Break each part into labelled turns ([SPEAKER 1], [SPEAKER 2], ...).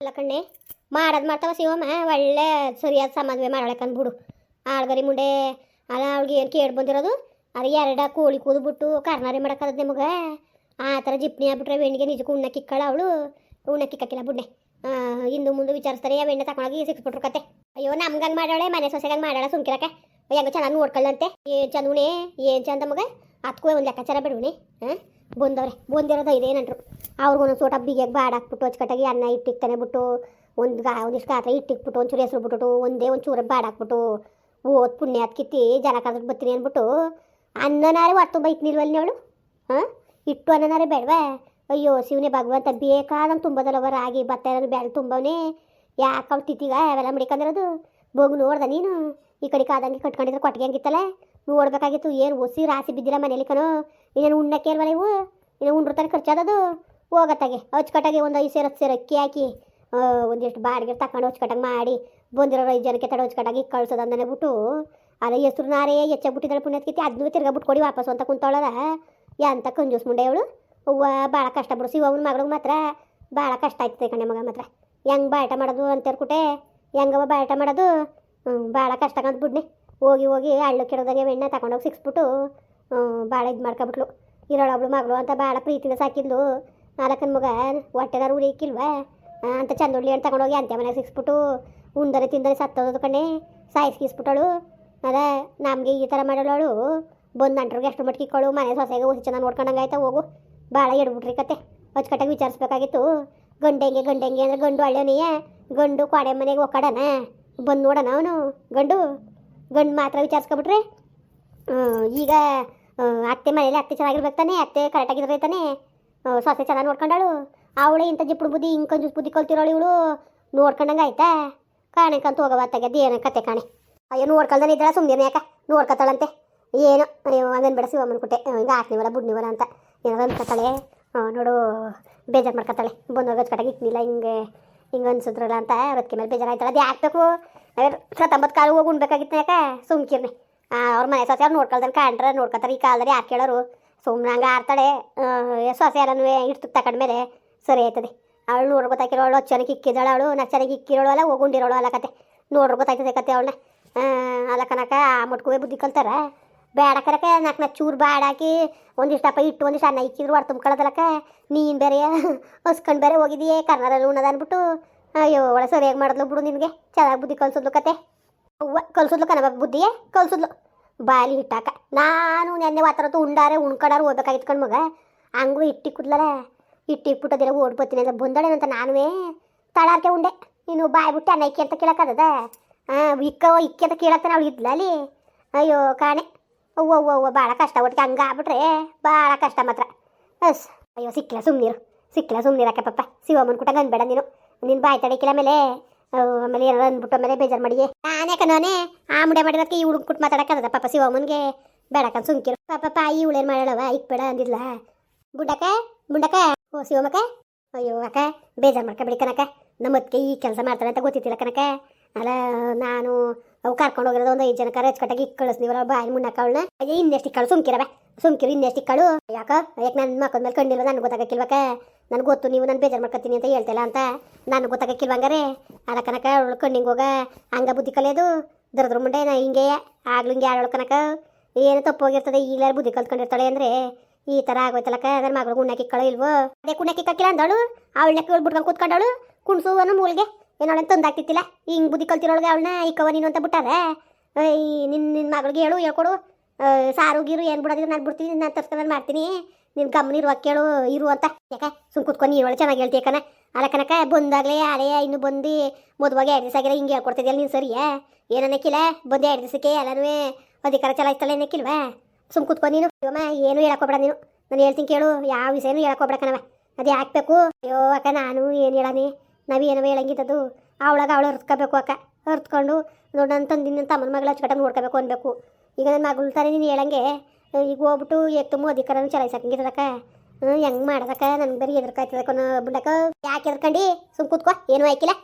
[SPEAKER 1] ಅಲ್ಲ ಕಣ್ಣೆ ಮಾಡೋದು ಮಾಡ್ತಾವ ಶಿವಮ್ಮ ಒಳ್ಳೆ ಸರಿಯಾದ ಸಮಾಧಿ ಮಾಡಳಕಂದ್ ಬಿಡು. ಆಳ್ಗರಿ ಮುಂಡೆ ಅಲ್ಲ ಅವ್ಳಿಗೆ ಏನು ಕೇಳಿ ಬಂದಿರೋದು? ಅದು ಎರಡ ಕೋಳಿ ಕೂದ್ಬಿಟ್ಟು ಕರ್ನಾರಿ ಮಾಡಕ್ಕದ ನಿಮಗೆ ಆ ಥರ ಜಿಪ್ನಿ ಆಗ್ಬಿಟ್ರೆ ಬೆಣ್ಣಿಗೆ ನಿಜಕ್ಕೂ ಉಣ್ಣಕ್ಕಿಕ್ಕಳ ಅವಳು. ಉಣ್ಣಕ್ಕಿಕ್ಕಿಲ್ಲ ಬುಡ್ನೆ. ಆ, ಹಿಂದು ಮುಂದೆ ವಿಚಾರಿಸ್ತಾರೆ ಆ ಬೆಣ್ಣೆ ತಗೊಂಡೋಗಿ ಸಿಕ್ಸ್ಬಿಟ್ರು ಕತೆ. ಅಯ್ಯೋ ಹಂಗೆ ಮಾಡೋಳೆ ಮನೆ ಸೊಸೆಗಂಗೆ ಮಾಡಾಳ ಸುಮ್ಕಿರಕ್ಕೆ. ಹೆಂಗ ಚೆನ್ನಾಗಿ ನೋಡ್ಕೊಳ್ಳಂತೆ ಏನು ಚಂದ ಏನು ಚಂದ ಮಗ? ಅದಕ್ಕೂ ಒಂದು ಲೆಕ್ಕಾಚಾರ ಬಿಡುವಣಿ ಹಾಂ ಬಂದವ್ರೆ, ಬಂದಿರೋದು ಇದೇನಂಟ್ರು ಅವ್ರಿಗೆ ಒಂದೊಂದು ಸೋಟ ಬಿಗಿಯಾಗಿ ಬಾಡ್ ಹಾಕ್ಬಿಟ್ಟು ಅಚ್ಚುಕಟ್ಟಾಗಿ ಅನ್ನ ಇಟ್ಟಿಕ್ತಾನೆ ಬಿಟ್ಟು, ಒಂದು ಗಾ, ಒಂದಿಷ್ಟು ಗಾತ್ರ ಇಟ್ಟಿಕ್ಬಿಟ್ಟು, ಒಂಚೂರು ಹೆಸರು ಬಿಟ್ಟು ಒಂದೇ ಒಂದು ಚೂರು ಬಾಡ್ ಹಾಕ್ಬಿಟ್ಟು ಓದ್ ಪುಣ್ಯ ಅದ್ ಕಿತ್ತಿ ಜನ ಬರ್ತೀನಿ ಅಂದ್ಬಿಟ್ಟು ಅನ್ನನಾರೆ ಹೊತ್ತು ಬೈಕ್ ನಿಲ್ವಲ್ಲಿ ಅವಳು? ಹಾಂ ಇಟ್ಟು ಅನ್ನನಾರೆ ಬೇಡವಾ? ಅಯ್ಯೋ, ಶಿವನೇ ಭಗವಂತ, ಬೇಕಾದಂಗೆ ತುಂಬದಲ್ಲವ ರಾಗಿ, ಭತ್ತ ಏನಾದ್ರು ಬೆಳೆ ತುಂಬವನೇ. ಯಾಕೆ ಅವ್ಳು ತಿತ್ತಿಗ ಅವೆಲ್ಲ ಮಡಿಕಂದಿರೋದು? ಬೋಗು ನೋಡ್ದೆ ನೀನು? ಈ ಕಡೆ ಕಾದಂಗೆ ಕಟ್ಕೊಂಡಿದ್ರೆ ಕೊಟ್ಟಿಗೆ ಹಂಗಿತ್ತಲ್ಲ ನೋಡ್ಬೇಕಾಗಿತ್ತು, ಏನು ಒಸಿ ರಾಸಿ ಬಿದ್ದಿಲ್ಲ ಮನೇಲಿ ಕಣೋ. ಇನ್ನೇನು ಉಣ್ಣಕ್ಕೆ ಇಲ್ವಲ್ಲ ಇವು? ಇನ್ನು ಉಂಡ್ರತಾನೆ ಖರ್ಚಾದದು ಹೋಗತ್ತಾಗೆ, ಅಚ್ಚುಕಟ್ಟಾಗಿ ಒಂದು ಐದು ಸೇರತ್ತು ಸೇರು ಅಕ್ಕಿ ಹಾಕಿ ಒಂದಿಷ್ಟು ಬಾಡಿಗೆ ತಕೊಂಡು ಅಚ್ಚುಕಟ್ಟಾಗಿ ಮಾಡಿ, ಬಂದಿರೋ ಐದು ಜನಕ್ಕೆ ತಡ ಅಚ್ಚುಕಟ್ಟಾಗಿ ಕಳ್ಸೋದು ಅಂದನೆ ಬಿಟ್ಟು, ಅಲ್ಲ ಹೆಸ್ರು ನಾರೇ ಹೆಚ್ಚಾಗಿ ಬಿಟ್ಟಿದ್ದಾಳೆ ಪುಣ್ಯತ್ಕಿತಿ ಅದನ್ನೂ ತಿರ್ಗಾ ಬಿಟ್ಕೊಡಿ ವಾಪಸ್ ಅಂತ ಕುಂತವಳದ ಎಂತ ಕಂಜೂಸ್ ಮುಂಡೆ ಅವಳು ಅವ್ವ ಭಾಳ ಕಷ್ಟ ಬಿಡು ಶಿವಮ್ಮನ ಮಗಳಿಗೆ ಮಾತ್ರ ಭಾಳ ಕಷ್ಟ ಆಯ್ತದೆ ಕಣೆ ಮಗ ಮಾತ್ರ. ಹೆಂಗೆ ಬಾಟ ಮಾಡೋದು ಅಂತೇರ್ಕುಟೆ ಹೆಂಗವ ಬಾಟ ಮಾಡೋದು? ಭಾಳ ಕಷ್ಟ ಕಂತ ಬಿಡ್ನೆ. ಹೋಗಿ ಹೋಗಿ ಹಳ್ಳು ಕೆಡೋದಾಗೆ ಎಣ್ಣೆ ತಗೊಂಡೋಗಿ ಸಿಕ್ಸ್ಬಿಟ್ಟು ಭಾಳ ಇದು ಮಾಡ್ಕೊಬಿಟ್ಲು. ಇರೋಳೊಬ್ಳು ಮಗಳು ಅಂತ ಭಾಳ ಪ್ರೀತಿನ ಸಾಕಿದ್ಲು. ನಾಲ್ಕನ ಮಗ ಹೊಟ್ಟೆದಾರ ಉರಿಯಕ್ಕಿಲ್ವ ಅಂತ ಚಂದೊಳ್ಳಿ ಅಂತ ತಗೊಂಡೋಗಿ ಅಂತೆ ಮನೆಗೆ ಸಿಕ್ಸ್ಬಿಟ್ಟು ಉಂದರೆ ತಿಂದರೆ ಸತ್ತೋದು ಕಣೆ ಸಾಯಿಸ್ಕಿಸ್ಬಿಟ್ಟಳು ಅದ, ನಮಗೆ ಈ ಥರ ಮಾಡೋಳು ಬಂದು ನಂಟ್ರಿಗೆ ಎಷ್ಟು ಮಟ್ಟಿಗೆ ಇಕ್ಕೊಳ್ಳು ಮನೆ ಸೊಸೆಗೆ ಹೊಸ ಚೆನ್ನಾಗಿ ನೋಡ್ಕೊಂಡಂಗೆ ಹೋಗು. ಭಾಳ ಎಡ್ಬಿಟ್ರಿ ಕತೆ. ಅಚ್ಚುಕಟ್ಟಾಗಿ ವಿಚಾರಿಸ್ಬೇಕಾಗಿತ್ತು. ಗಂಡೆಂಗೆ ಗಂಡೆಂಗೆ ಅಂದ್ರೆ ಗಂಡು ಹಳ್ಳೆನೆಯ ಗಂಡು ಕ್ವಾಡೆ ಮನೆಗೆ ಒಕ್ಕಡನ. ಬಂದು ನೋಡೋಣ ಅವನು. ಗಂಡು ಗಂಡು ಮಾತ್ರ ವಿಚಾರಿಸ್ಕೊಬಿಟ್ರೆ ಈಗ ಅತ್ತೆ ಮನೇಲಿ ಅತ್ತೆ ಚೆನ್ನಾಗಿರ್ಬೇಕು ತಾನೆ, ಅತ್ತೆ ಕರೆಕ್ಟಾಗಿದ್ರೆ ತಾನೆ? ಸೊಸೆ ಚೆನ್ನಾಗಿ ನೋಡ್ಕೊಂಡಾಳು. ಅವಳು ಇಂಥ ಜಿಪ್ಪುಡು ಬುದ್ಧಿ ಹಿಂಗೆ ಕಂಜೂಸ್ ಬುದ್ಧಿ ಕಲ್ತಿರೋಳು ಇವಳು. ನೋಡ್ಕೊಂಡಂಗೆ ಆಯ್ತಾ? ಕಾಣಕ್ಕಂತ ಹೋಗವ ತೆಗೆದು ಏನು ಕತೆ ಕಾಣೆ. ಅಯ್ಯೋ, ನೋಡ್ಕೊಳ್ದಾನೆ ಇದ್ದಾಳ ಸುಮ್ಮನೆ ಯಾಕ? ನೋಡ್ಕೊತಾಳಂತೆ. ಏನು ಹಂಗನ್ ಬೇಡ ಶಿವಮ್ಮನ ಕೊಟ್ಟೆ ಹಿಂಗೆ ಆಟ್ನಿವಲ್ಲ ಬುಡ್ನಿವಲ್ಲ ಅಂತ. ಏನೋ ಅನ್ಕೊತಾಳೆ ನೋಡು, ಬೇಜಾರು ಮಾಡ್ಕೊತಾಳೆ. ಬಂದೋಗ ಕಟಾಗಿ ಇಟ್ನಿಲ್ಲ, ಹಿಂಗೆ ಹಿಂಗೆ ಅನ್ಸಿದ್ರಲ್ಲ ಅಂತ ಅದಕ್ಕೆ ಮೇಲೆ ಬೇಜಾರು ಆಯ್ತಲ್ಲ, ಅದು ಹಾಕ್ಬೇಕು ಹತ್ತೊಂಬತ್ತು ಕಾಲು ಹೋಗಿ ಉಣ್ಬೇಕಾಗಿತ್ತು ಯಾಕೆ? ಸುಮ್ಕಿರ್ನೆ. ಅವ್ರ ಮನೆ ಸೊಸೆ ಅವ್ರು ನೋಡ್ಕೊಳ್ದಾನೆ ಕಾಣ್ರೆ ನೋಡ್ಕೊತಾರೆ. ಈ ಕಾಲದಲ್ಲಿ ಯಾರು ಕೇಳೋರು? ಸುಮ್ಮನೆ ಹಂಗೆ ಆಡ್ತಾಳೆ. ಸೊಸೆ ಎಲ್ಲನೂ ಇಡ್ತು ತಕೊಂಡ್ಮೇಲೆ ಸರಿ ಆಯ್ತದೆ. ಅವಳು ನೋಡ್ರಿ ಗೊತ್ತಾಕಿರೋಳು ಚೆನ್ನಾಗಿ ಇಕ್ಕಿದಾಳು ಅವಳು ನಾ ಚೆನ್ನಾಗಿ ಇಕ್ಕಿರೋಳು ಅಲ್ಲ, ಹೋಗುಂಡಿರೋಳು ಅಲ್ಲ ಕತೆ. ನೋಡ್ರಿ ಗೊತ್ತಾಯ್ತದೆ ಕತೆ ಅವಳನ್ನ. ಅಲ್ಲ ಕನಕ ಆ ಮಟ್ಕುವೆ ಬುದ್ಧಿ ಕಲ್ತಾರ? ಬೇಡ ಕರಕ ನಾಲ್ಕು ನಾಲ್ಕು ಚೂರು ಬ್ಯಾಡ ಹಾಕಿ ಒಂದಿಷ್ಟಪ್ಪ ಇಟ್ಟು ಒಂದಿಷ್ಟು ಅನ್ನ ಇಕ್ಕಿದ್ರು ಹೊರ ತುಂಬ್ಕೊಳ್ಳೋದಲ್ಲಕ ನೀನು ಬೇರೆ ಹೊಸ್ಕೊಂಡು ಬೇರೆ ಹೋಗಿದೀಯೇ, ಕರ್ನಾಟಕ ಉಣ್ಣದ ಅಂದ್ಬಿಟ್ಟು ಅಯ್ಯೋ ಒಳ ಸರಿಯಾಗಿ ಮಾಡಿದ್ಲು ಬಿಡು ನಿನಗೆ. ಚೆನ್ನಾಗಿ ಬುದ್ಧಿ ಕಲ್ಸೋದು ಕತೆ. ಅವ್ವ ಕಲ್ಸಿದ್ಲು ಕನಕ ಬುದ್ಧಿಯೇ? ಕಲ್ಸಿದ್ಲು ಬಾಲಿ ಹಿಟ್ಟಾಕ. ನಾನು ನೆನ್ನೆ ವಾತರತ್ತು ಉಂಡಾರೆ, ಉಣ್ಕಡಾರು ಹೋಗ್ಬೇಕಾಗಿತ್ತು ಕಣ್ ಮಗ. ಹಂಗೂ ಇಟ್ಟಿಕ್ಕುದ್ಲಲ್ಲ ಇಟ್ಟಿಕ್ಬಿಟ್ಟದೆಲ್ಲ ಓಡ್ ಬರ್ತೀನಿ ಅಂತ ನಾನುವೇ ತಳಾರ್ಕೆ ಉಂಡೆ. ನೀನು ಬಾಯಿ ಬಿಟ್ಟು ಅನ್ನ ಇಕ್ಕಿ ಅಂತ ಕೇಳಕ್ಕದ ಹಾಂ ಇಕ್ಕವ ಇಕ್ಕಿ ಅಂತ ಕೇಳತ್ತಾನೆ ಅವಳು ಇದ್ಲ ಅಲ್ಲಿ. ಅಯ್ಯೋ, ಕಾಣೆ. ಅವ್ವ ಅವ್ವ ಅವ್ವ ಭಾಳ ಕಷ್ಟ ಒಟ್ಟಿಗೆ ಹಂಗೆ ಆಗ್ಬಿಟ್ರೆ ಭಾಳ ಕಷ್ಟ ಮಾತ್ರ. ಅಸ್. ಅಯ್ಯೋ, ಸಿಕ್ಕಿಲ್ಲ ಸುಮ್ಮನಿರು ಸಿಕ್ಕಿಲ್ಲ ಸುಮ್ಮನಿರಕ್ಕೆ ಪಪ್ಪ ಶಿವಮ್ಮನ ಕುಟ ಬೇಡ ನೀನು. ನಿನ್ನ ಬಾಯಿ ತಡಿಕಿಲ್ಲ ಅವ್ ಆಮೇಲೆ ಏನಾರು ಅಂದ್ಬಿಟ್ಟು ಆಮೇಲೆ ಬೇಜಾರು ಮಾಡಿ ನಾನೇ ನಾನೇ ಆ ಮುಡೆ ಮಾಡಿರೋದಕ್ಕೆ ಈ ಹುಡುಗ ಕುಟ್ ಮಾತಾಡಕ್ಕದ ಪಾಪ ಶಿವಮ್ಮನ್ಗೆ ಬೇಡಕ್ಕ ಸುಮ್ಕಿರು. ಪಾಪ ಈ ಇವಳೇನು ಮಾಡಳವ ಇಕ್ಬೇಡ ಅಂದಿದ್ಲ. ಬುಡ್ಡಕ್ಕ ಬುಡ್ಡಕ್ಕ ಓ ಶಿವಮಕ್ಕ ಅಯ್ಯೋ, ಅಕ್ಕ, ಬೇಜಾರು ಮಾಡ್ಕೊಬಿಡಿ ಕನಕ ನಮ್ಮ ಅತ್ತಿಗೆ ಈ ಕೆಲಸ ಮಾಡ್ತಾಳೆ ಅಂತ ಗೊತ್ತಿತ್ತಿಲ್ಲ ಕನಕ ಅಲ್ಲ, ನಾನು ಅವು ಕರ್ಕೊಂಡು ಹೋಗಿರೋದು ಒಂದು ಐದು ಜನ ಕರೆ ಕಟ್ಟಾಗಿ ಕಳಿಸ್ನಿವಲ್ಲ ಬಾಯಿ ಮುನ್ನಕ್ಕ ಇನ್ನೆಷ್ಟು ಇಕ್ಕಳು ಸುಮ್ಕಿರವ ಸುಮ್ಕಿರು, ಇನ್ನೆಷ್ಟು ಕಳು. ಯಾಕ ಯಾಕೆ ನನ್ನ ಮಕ್ಕಳ ಮೇಲೆ ಕಂಡಿಲ್ವ ನನಗೆ ಗೊತ್ತಾಗಕ್ಕಿಲ್ವಕ್ಕ. ನನಗೆ ಗೊತ್ತು, ನೀವು ನಾನು ಬೇಜಾರು ಮಾಡ್ಕೊತೀನಿ ಅಂತ ಹೇಳ್ತಿಲ್ಲ ಅಂತ? ನಾನು ಗೊತ್ತಾಗಕ್ಕಿಲ್ವಂಗಾರೆ? ಅದ ಕನಕ ಅವಳು ಕಣ್ಣಿಗೆ ಹೋಗ, ಹಂಗ ಬುದ್ಧಿ ಕಲಿಯೋದು, ದರದ್ರ ಮುಂಡೆ ನಾ ಹಿಂಗೆ ಆಗ್ಲು ಹಿಂಗೆ ಆಡೋಳು ಕನಕ. ಏನು ತಪ್ಪು ಹೋಗಿರ್ತದೆ, ಈಗಲಾರು ಬುದ್ಧಿ ಕಲ್ತ್ಕೊಂಡಿರ್ತಾಳೆ ಅಂದರೆ, ಈ ಥರ ಆಗೋಯ್ತಲಕ್ಕ ನನ್ನ ಮಗಳು ಇಕ್ಕಳು ಇಲ್ವೋ? ಅದೇ ಕುಣ್ಣಕ್ಕೆ ಅಂದಳು ಅಂದವಳು? ಅವಳನ್ನ ಬಿಟ್ಕೊಂಡು ಕೂತ್ಕೊಂಡಳು ಕುಣ್ಸು ಅನ್ನೋ ಮೂಲ್ಗೆ? ಏನೋಳ ತಂದಾಗ್ತಿತ್ತಿಲ್ಲ ಹಿಂಗೆ ಬುದ್ಧಿ ಕಲ್ತಿರೋಳಗೆ ಅವಳನ್ನ ಇಕ್ಕವ ನೀನು ಅಂತ ಬಿಟ್ಟಾರೆ? ನಿನ್ನ ನಿನ್ನ ಮಗಳಿಗೆ ಹೇಳು, ಹೇಳ್ಕೊಡು. ಸಾರು, ಗೀರು ಏನು ಬಿಡೋದಿಲ್ಲ, ನಾನು ಬಿಡ್ತೀನಿ, ನಾನು ತರ್ಸ್ಕೊಂಡು ಮಾಡ್ತೀನಿ. ನಿನ್ನ ಗಮನ ಇರುವ ಕೇಳು, ಇರು ಅಂತ. ಯಾಕ? ಸುಮ್ ಕುತ್ಕೊಂಡು ನೀರು ಚೆನ್ನಾಗಿ ಹೇಳ್ತೀಯ ಕಣ ಅಲ್ಲ ಕನಕ, ಬಂದಾಗಲೇ ಅಲೆ ಇನ್ನು ಬಂದು ಮದುವಾಗಿ ಎರಡು ದಿವಸ ಆಗಿಲ್ಲ, ಹಿಂಗೆ ಹೇಳ್ಕೊಡ್ತಿದ್ಯಲ್ಲ ನೀನು ಸರಿಯಾ ಏನನ್ನಕ್ಕಿಲ್ಲ ಬಂದು ಎರಡು ದಿವಸಕ್ಕೆ ಎಲ್ಲನೂ ಅಧಿಕಾರ ಚಲಾಯಿಸ್ತಾಳೆ ಏನಕ್ಕಿಲ್ವಾ ಸುಮ್ ಕುತ್ಕೊಂಡು ನೀನು. ಅಯ್ಯಮ್ಮ ಏನು ಹೇಳಕ್ಕೋಬೇಡ ನೀನು. ನಾನು ಹೇಳ್ತೀನಿ ಕೇಳು, ಯಾವ ವಿಷಯನೂ ಹೇಳಕ್ಕೋಬೇಡ ಕಣವ ಅದು ಹಾಕ್ಬೇಕು. ಅಯ್ಯೋ ಅಕ್ಕ, ನಾನು ಏನು ಹೇಳಾನೆ? ನಾವೇನವ ಹೇಳಂಗಿದ್ದದು ಅವಳಾಗ ಅವಳು ಅರ್ತ್ಕೋಬೇಕು ಅಕ್ಕ. ಅರ್ತ್ಕೊಂಡು ನೋಡಿ ನನ್ನ ತಂದಿನ ತಮ್ಮನ ಮಗಳ ಹಚ್ಕಟ್ಟ ನೋಡ್ಕೋಬೇಕು ಅನ್ಬೇಕು. ಈಗ ನನ್ನ ಮಗಳು ತಾನೇ ನೀನು ಹೇಳಂಗೆ. ಈಗ ಹೋಗ್ಬಿಟ್ಟು ಎತ್ತು ಅಧಿಕಾರನ ಚಲಾಯಿಸಕ್ಕಂಗಿದ್ದಕ್ಕ ಹೆಂಗ್ ಹೆಂಗೆ ಮಾಡೋದಕ್ಕ? ನನ್ಗೆ ಬರೀ ಎದ್ರಕಾಯ್ತದ ಕೊನ ಬಿಡಕ್ಕ. ಯಾಕೆ ಎದ್ರಕಂಡು ಸುಮ್ ಕೂತ್ಕೋ. ಏನು ಆಯ್ಕಿಲ್ಲ.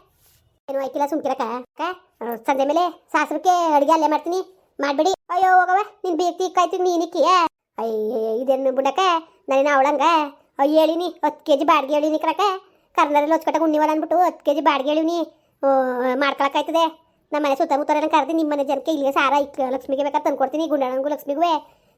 [SPEAKER 1] ಏನು ಆಯ್ಕಿಲ್ಲ, ಸುಮ್ಕಿರಕ್ಕ. ಅಕ್ಕ ಸಂಜೆ ಮೇಲೆ ಸಾಸ್ರಕ್ಕೆ ಅಡುಗೆ ಅಲ್ಲೇ ಮಾಡ್ತೀನಿ. ಮಾಡ್ಬೇಡಿ. ಅಯ್ಯೋ ಹೋಗವ ನಿನ್ ಬೇಕ್ತಿ ಕಾಯ್ತೀನಿ ನೀನಿಕ್ಕಿ ಅಯ್ಯ ಇದೇನು ಬಿಡಕ್ಕ? ನಾನೇನು ಅವಳಂಗ. ಅಯ್ಯ, ಹೇಳಿನಿ, ಹತ್ತು ಕೆ ಜಿ ಬಾಡಿಗೆ ಹೇಳಿನಿ ಕರಕ ಕರ್ನಾರಲ್ಲಿ ಹೊಚ್ಕಟ್ಟಾಗ ಉಣ್ಣಿವಲ್ಲ ಅಂದ್ಬಿಟ್ಟು ಹತ್ತು ಕೆ ಜಿ ಬಾಡಿಗೆ ಹೇಳಿನಿ. ಮಾಡ್ಕೊಳಕ್ಕಾಯ್ತದೆ. ನಮ್ಮ ಮನೆ ಸುತ್ತಮುತ್ತ ಕರೆದು ನಿಮ್ಮ ಮನೆ ಜನಕ್ಕೆ ಇಲ್ಲಿಗೆ ಸಾರ ಇಕ್ ಲಕ್ಷ್ಮಿಗೆ ಬೇಕಾದ್ರೆ ತಂದ್ಕೊಡ್ತೀನಿ. ಗುಂಡಣ್ಣನಿಗೂ ಲಕ್ಷ್ಮಿಗೂ.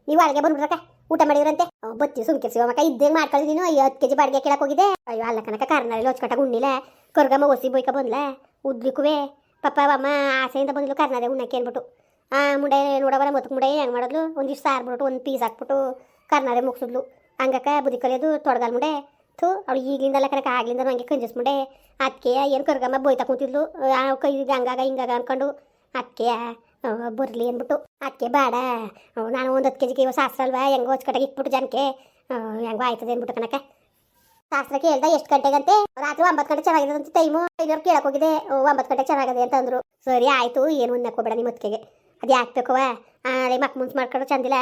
[SPEAKER 1] ನೀವು ಅಲ್ಲಿಗೆ ಬಂದ್ಬಿಡ್ರಕ್ಕ ಊಟ ಮಾಡಿದ್ರಂತೆ. ಬತ್ತಿ ಸುಮ್ಕೆ ಶಿವಮಕ್ಕ ಇದ್ದಂಗೆ ಮಾಡ್ಕೊಳ್ಳಿ ನೀನು. ಅಯ್ಯೋ, ಹತ್ತು ಕೆ ಜಿ ಬಾಡಿಗೆ ಕೇಳಕ್ ಹೋಗಿದೆ ಅಯ್ಯೋ, ಅಲ್ಲ ಕನಕ ಕಾರ್ನಲ್ಲಿ ಹೊಚ್ಕಟ್ಟಾಗ ಉಣ್ಣಿಲ್ಲ ಕೊರ್ಗಮ್ಮ ಒಸಿ ಬೊಯ್ಕ ಬಂದ್ಲ. ಉದ್ಲಿಕ್ಕುವೆ ಪಪ್ಪ, ಅಮ್ಮ ಆಸೆಯಿಂದ ಬಂದ್ಲು ಕರ್ನಾದೆ ಉಣ್ಣಕ್ಕೆ ಅಂದ್ಬಿಟ್ಟು. ಆ, ಮುಂಡೆ ನೋಡವರ ಮತ್ತು ಮುಂಡೆ ಹೆಂಗೆ ಮಾಡಿದ್ಲು? ಒಂದಿಷ್ಟು ಸಾರು ಬಿಟ್ಟು ಒಂದು ಪೀಸ್ ಹಾಕ್ಬಿಟ್ಟು ಕರ್ನಾದೆ ಮುಗಿಸಿದ್ಲು. ಹಂಗಕ್ಕ, ಬುದ್ಧಿ ಕಲಿಯೋದು ತೊಡಗಲ್ ಮುಂಡೆ. ಥೂ, ಅವಳು ಈಗಲಿಂದಲ್ಲ ಕನಕ ಆಗ್ಲಿಂದ ಹಂಗೆ ಕಂಜಸ್ ಮುಂಡೆ. ಅದಕ್ಕೆ ಏನು ಕರ್ಗಮ್ಮ ಬೊಯ್ತಾ ಕೂತಿದ್ಲು. ಕೈ ಹಂಗಾಗ ಹಿಂಗಾಗ ಅನ್ಕೊಂಡು ಅದಕ್ಕೆ ಬರಲಿ ಅಂದ್ಬಿಟ್ಟು. ಅದಕ್ಕೆ ಬೇಡ. ನಾನು ಒಂದು ಹತ್ತು ಕೆ ಜಿಗೆ ಶಾಸ್ತ್ರ ಅಲ್ವಾ? ಹೆಂಗೋ ಹೊಚ್ಕಟ್ಟಾಗಿ ಇಟ್ಬಿಟ್ಟು ಜನಕ್ಕೆ. ಹೆಂಗೋ ಆಯ್ತದೆ ಅಂದ್ಬಿಟ್ಟು ಕಣಕ ಶಾಸ್ತ್ರ ಕೇಳ್ದೆ ಎಷ್ಟು ಗಂಟೆಗಂತೆ? ರಾತ್ರಿ ಒಂಬತ್ತು ಗಂಟೆ ಚೆನ್ನಾಗಿದೆ ಅಂತ ಟೈಮು. ಐನೂರು ಕೇಳಕ್ಕೆ ಹೋಗಿದೆ. ಒಂಬತ್ತು ಗಂಟೆ ಚೆನ್ನಾಗಿದೆ ಅಂತ ಅಂದರು. ಸರಿ, ಆಯ್ತು. ಏನು ಉಣ್ಣಕೋಬೇಡ ನಿಮ್ಮ ಹೊತ್ತಿಗೆ ಅದು ಯಾಕೆ ಬೇಕವ ಅದೇ ಮಕ್ ಮುಂಚೆ ಮಾಡ್ಕೊಂಡ್ರೆ ಚಂದಿಲ್ಲ.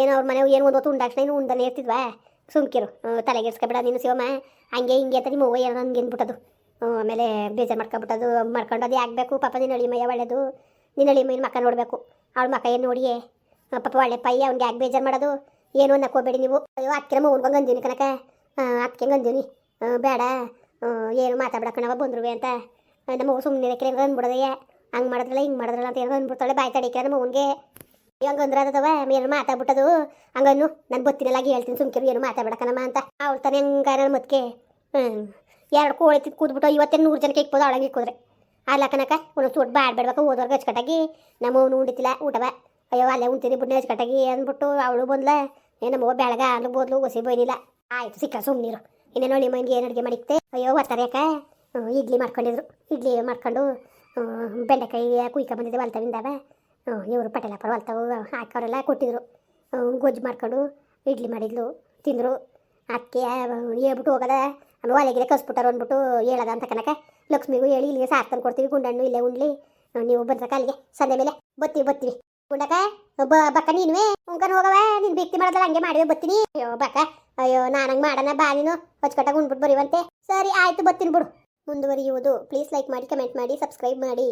[SPEAKER 1] ಏನೋ ಅವ್ರ ಮನೆ ಏನು ಒಂದು ಹೊತ್ತು ಉಂಡಾಕ್ಷಣ ಏನು ಉಂಡನೇ ಇರ್ತಿದ್ವಾ? ಸುಮ್ಕಿರು. ತಲೆಗೆಡ್ಸ್ಕೊಬೇಡ ನೀನು ಶಿವಮ್ಮ. ಹಂಗೆ ಹಿಂಗೆ ಅಂತ ನಿಮ್ಮ ಅವ್ವ ಏನೋ ನನ್ಗೆ ಅಂದ್ಬಿಟ್ಟದು. ಆಮೇಲೆ ಬೇಜಾರು ಮಾಡ್ಕೊಬಿಟ್ಟದು ಮಾಡ್ಕೊಂಡು ಅದು ಯಾಕೆ ಪಾಪ ನೀನು ಅಳಿಮಯ್ಯ ಮೈಯ ಒಳ್ಳೇದು. ನಿನ್ನ ಮೀನು ಮಕ್ಕ ನೋಡಬೇಕು. ಅವಳ ಮಕ್ಕ ಏನು ನೋಡಿಯೇ? ಪಾಪ ಒಳ್ಳೆ ಪೈ ಅವ್ನಿಗೆ ಯಾಕೆ ಬೇಜಾರು ಮಾಡೋದು? ಏನು ಅನ್ನಕೋಬೇಡಿ ನೀವು. ಅಯ್ಯೋ ಅಕ್ಕಿರ ಮೌನ್ಗೊಂಡು ಅಂದೀನಿ ಕನಕ ಅದಕ್ಕೆ ಅಂದೀನಿ ಬೇಡ. ಏನು ಮಾತಾಡ್ಬೇಕಣವ ಬಂದ್ರು ಅಂತ. ನಮ್ಮ ಸುಮ್ಮನೆ ಕೇಳಿ ಅಂದ್ಬಿಡೋದಯ್ಯ? ಹಂಗೆ ಮಾಡಿದ್ರಲ್ಲ, ಹಿಂಗೆ ಮಾಡಿದ್ರಲ್ಲ ಅಂತ ಏನೋ ಅಂದ್ಬಿಡ್ತಾಳೆ, ಬಾಯ್ ತಡಿಕೆ ನಮ್ಮ ಅವನಿಗೆ. ಹೆಂಗೆ ಅಂದ್ರೆ ಅದವ ಏನು ಮಾತಾಡ್ಬಿಟ್ಟದು? ಹಂಗನ್ನು ನಾನು ಬತ್ತಿನಲ್ಲ ಹೇಳ್ತೀನಿ, ಸುಮ್ಕಿರು, ಏನು ಮಾತಾಡ್ಬೇಕನಮ್ಮ ಅಂತ. ಅವ್ಳು ತಾನೆ ಹೆಂಗಾರ ಮತ್ಕೆ? ಎರಡು ಕೋಳಿ ಕೂತ್ಬಿಟ್ಟು ಇವತ್ತೇ ನೂರು ಜನಕ್ಕೆ ಇಕ್ಬೋದು, ಅವಳಂಗೆ ಇಕ್ಕೋದ್ರೆ. ಅಲ್ಲ ಕನಕ ಒಂದೊಂದು ಸೂಟ್ ಬ್ಯಾಡ್ ಬೇಡ್ಬೇಕು ಓದೋರ್ಗೆ ಹಚ್ಕಟ್ಟಾಗಿ ನಮ್ಮ ಅವನು ಉಂಡಿತಿಲ್ಲ ಊಟವ. ಅಯ್ಯೋ ಅಲ್ಲೇ ಉಂತೀನಿ ಬುಡ್ನೆ ಹಚ್ಕಟ್ಟಾಗಿ ಅಂದ್ಬಿಟ್ಟು ಅವಳು ಬಂದ್ಲ. ಏ ನಮ್ಮವ್ವ ಬೆಳಗ ಅಲ್ಲಿ ಬೋದ್ಲು ಒಸಿ ಬೈಲಿಲ್ಲ. ಆಯ್ತು ಸಿಕ್ಕ ಸುಮ್ಮನಿರು ಇನ್ನೇನು ನಿಮ್ಮ ಹಿಂಗೆ ಏನು ಅಡುಗೆ ಮಾಡಿಕ್ತೆ ಅಯ್ಯೋ ಬರ್ತಾರೆ ಯಾಕೆ ಹ್ಮ್, ಇಡ್ಲಿ ಮಾಡ್ಕೊಂಡಿದ್ರು. ಇಡ್ಲಿ ಮಾಡ್ಕೊಂಡು ಬೆಂಡೆಕಾಯಿ ಕುಯ್ಕ ಬಂದಿದ್ದೆ ಹೊಲ್ತವಿಂದವ ಇವರು ಪಟೇಲಪ್ಪರು ಹೊಲ್ತಾವೆ ಹಾಕೋರೆಲ್ಲ ಕೊಟ್ಟಿದ್ರು. ಗೊಜ್ಜು ಮಾಡ್ಕೊಂಡು ಇಡ್ಲಿ ಮಾಡಿದ್ಲು ತಿಂದರು. ಅಕ್ಕಿ ಹೇಳ್ಬಿಟ್ಟು ಹೋಗದ. ಒಲೆಗಿಲೆ ಕಸ್ಬಿಟ್ಟಾರ ಅಂದ್ಬಿಟ್ಟು ಹೇಳದ ಅಂತ ಕನಕ. ಲಕ್ಷ್ಮಿಗೂ ಹೇಳಿ ಇಲ್ಲಿ ಸಾರ್ ತಂದು ಕೊಡ್ತೀವಿ, ಗುಂಡಣ್ಣು ಇಲ್ಲೇ ಉಂಡ್ಲಿ. ನೀವು ಬಂದ್ರ ಕಾಲಿಗೆ ಸಂದೆ ಮೇಲೆ. ಬತ್ತೀವಿ ಬತ್ತೀವಿ. ಗುಂಡಕ ಬ, ಬಕ್ಕ ನೀನುವೆ? ಉಂಕನ್ ಹೋಗವ? ನೀನು ಬಿಕ್ತಿ ಮಾಡೋದಲ್ಲ, ಹಂಗೆ ಮಾಡಿವೆ, ಬತ್ತೀನಿ. ಅಯ್ಯೋ, ಬಕ್ಕ. ಅಯ್ಯೋ ನಾನು ಹಂಗೆ ಮಾಡೋಣ ಬಾ ನೀನು ಹೊಚ್ಕಟ್ಟಾಗ ಉಂಡ್ಬಿಟ್ಟು ಬರೀವಂತೆ. ಸರಿ, ಆಯ್ತು, ಬತ್ತೀನಿ ಬಿಡು. ಮುಂದುವರಿಯುವುದು. ಪ್ಲೀಸ್ ಲೈಕ್ ಮಾಡಿ, ಕಮೆಂಟ್ ಮಾಡಿ, ಸಬ್ಸ್ಕ್ರೈಬ್ ಮಾಡಿ.